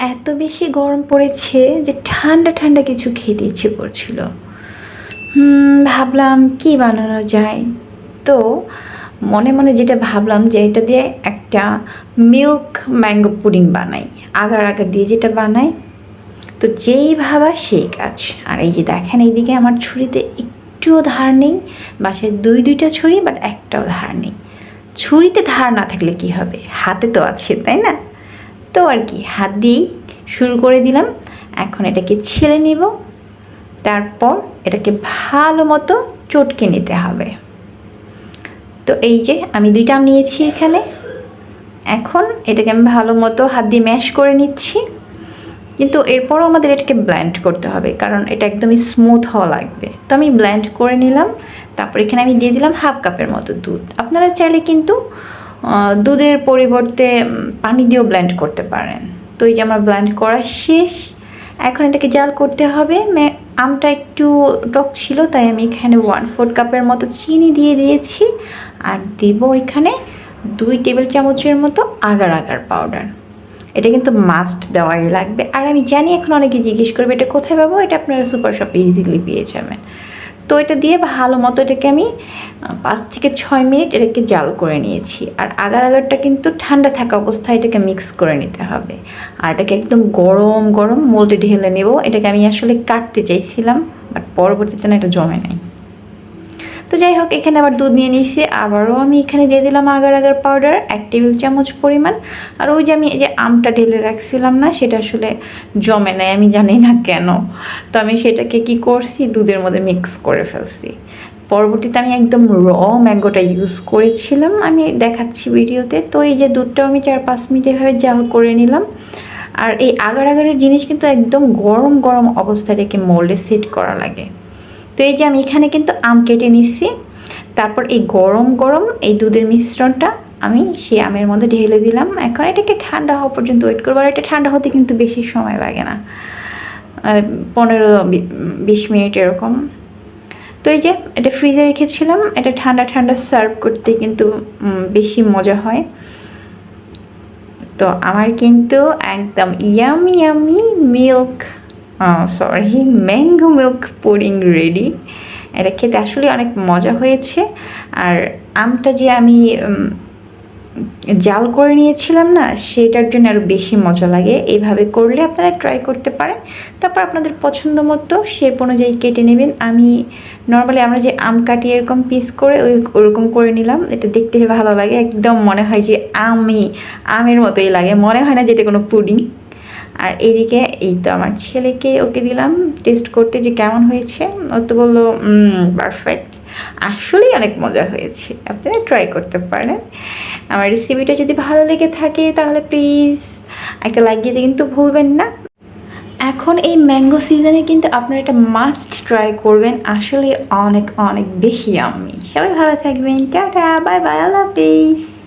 এত বেশি গরম পড়েছে যে ঠান্ডা ঠান্ডা কিছু খেতে ইচ্ছে করছিল। ভাবলাম কি বানানো যায়? তো মনে মনে যেটা ভাবলাম যে এটা দিয়ে একটা মিল্ক ম্যাঙ্গো পুডিং বানাই, আগার আগার দিয়ে যেটা বানাই। তো যেই ভাবা সেই কাজ। আর এই যে দেখেন এইদিকে আমার ছুরিতে একটুও ধার নেই, বাসায় দুই, দুইটা ছুরি, বাট একটাও ধার নেই। ছুরিতে ধার না থাকলে কি হবে? হাতে তো আছে, তাই না? তো আর কি, হাত দিয়েই শুরু করে দিলাম। এখন এটাকে ছেলে নেব। তারপর এটাকে ভালো মতো চটকে নিতে হবে। তো এই যে আমি দুইটা নিয়েছি এখানে। এখন এটাকে আমি ভালো মতো হাত দিয়ে ম্যাশ করে নিচ্ছি। কিন্তু এরপরও আমাদের এটাকে ব্ল্যান্ড করতে হবে, কারণ এটা একদমই স্মুথ হওয়া লাগবে। তো আমি ব্ল্যান্ড করে নিলাম। তারপর এখানে আমি দিয়ে দিলাম হাফ কাপের মতো দুধ। আপনারা চাইলে কিন্তু দুধের পরিবর্তে পানি দিয়েও ব্ল্যান্ড করতে পারেন। তো এই যে আমার ব্ল্যান্ড করা শেষ? এখন এটাকে জাল করতে হবে। আমটা একটু টক ছিল, তাই আমি এখানে ওয়ান ফোর্থ কাপের মতো চিনি দিয়ে দিয়েছি। আর দিব এখানে দুই টেবিল চামচের মতো আগার আগার পাউডার এটা কিন্তু মাস্ট দেওয়াই লাগবে। আর আমি জানি এখন অনেকে জিজ্ঞেস করবে, এটা কোথায় পাবো? এটা আপনারা সুপার শপে ইজিলি পেয়ে যাবেন। তো এটা দিয়ে ভালো মতো এটাকে আমি পাঁচ থেকে ছয় মিনিট এটাকে জাল করে নিয়েছি। আর আগার আগারটা কিন্তু ঠান্ডা থাকা অবস্থায় এটাকে মিক্স করে নিতে হবে। আর এটাকে একদম গরম গরম মোল্ডে ঢেলে নেব। এটাকে আমি আসলে কাটতে চাইছিলাম বাট পরবর্তীতে না এটা জমে নাই। তো যাই হোক, এখানে আবার দুধ নিয়ে নিয়েছি। আবারও আমি এখানে দিয়ে দিলাম আগার আগার পাউডার এক টেবিল চামচ পরিমাণ। আর ওই যে আমি এই যে আমটা ঢেলে রাখছিলাম না, সেটা আসলে জমে নেয় আমি জানি না কেন। তো আমি সেটাকে কি করছি? দুধের মধ্যে মিক্স করে ফেলছি। পরবর্তীতে আমি একদম র ম্যাঙ্গোটা ইউজ করেছিলাম। আমি দেখাচ্ছি ভিডিওতে। তো এই যে দুধটাও আমি চার পাঁচ মিনিট এভাবে জাল করে নিলাম। আর এই আগার আগারের জিনিস কিন্তু একদম গরম গরম অবস্থায় রেখে মোল্ডে সেট করা লাগে। তো এই যে আমি এখানে কিন্তু আম কেটে নিচ্ছি। তারপর এই গরম গরম এই দুধের মিশ্রণটা আমি সেই আমের মধ্যে ঢেলে দিলাম। এখন এটাকে ঠান্ডা হওয়া পর্যন্ত ওয়েট করব। আর এটা ঠান্ডা হতে কিন্তু বেশি সময় লাগে না। পনেরো বিশ মিনিট এরকম। তো এই যে এটা ফ্রিজে রেখেছিলাম। এটা ঠান্ডা ঠান্ডা সার্ভ করতে কিন্তু বেশি মজা হয়। তো আমার কিন্তু একদম yummy yummy milk sorry mango milk pudding ready এটা খেতে আসলে অনেক মজা হয়েছে। আর আমটা যে আমি জাল করে নিয়েছিলাম না, সেটার জন্য আরও বেশি মজা লাগে। এইভাবে করলে আপনারা ট্রাই করতে পারেন। তারপর আপনাদের পছন্দ মতো শেপ অনুযায়ী কেটে নেবেন। আমি নর্মালি আমরা যে আম কাটি এরকম পিস করে, ওই, ওরকম করে নিলাম। এটা দেখতে ভালো লাগে। একদম মনে হয় যে আমি, আমের মতোই লাগে। মনে হয় না যে এটা কোনো পুডিং আর এদিকে এই তো আমার ছেলেকে ওকে দিলাম টেস্ট করতে যে কেমন হয়েছে। ও তো বলল পারফেক্ট আসলেই অনেক মজা হয়েছে। আপনারা ট্রাই করতে পারেন। আমার রেসিপিটা যদি ভালো লেগে থাকে, তাহলে প্লিজ একটা লাইক দিতে কিন্তু ভুলবেন না। এখন এই ম্যাঙ্গো সিজনে কিন্তু আপনারা এটা মাস্ট ট্রাই করবেন। আসলে অনেক অনেক বেশি আমি সবাই ভালো থাকবেন। টাটা বাই বাই আল্লাহ হাফিজ।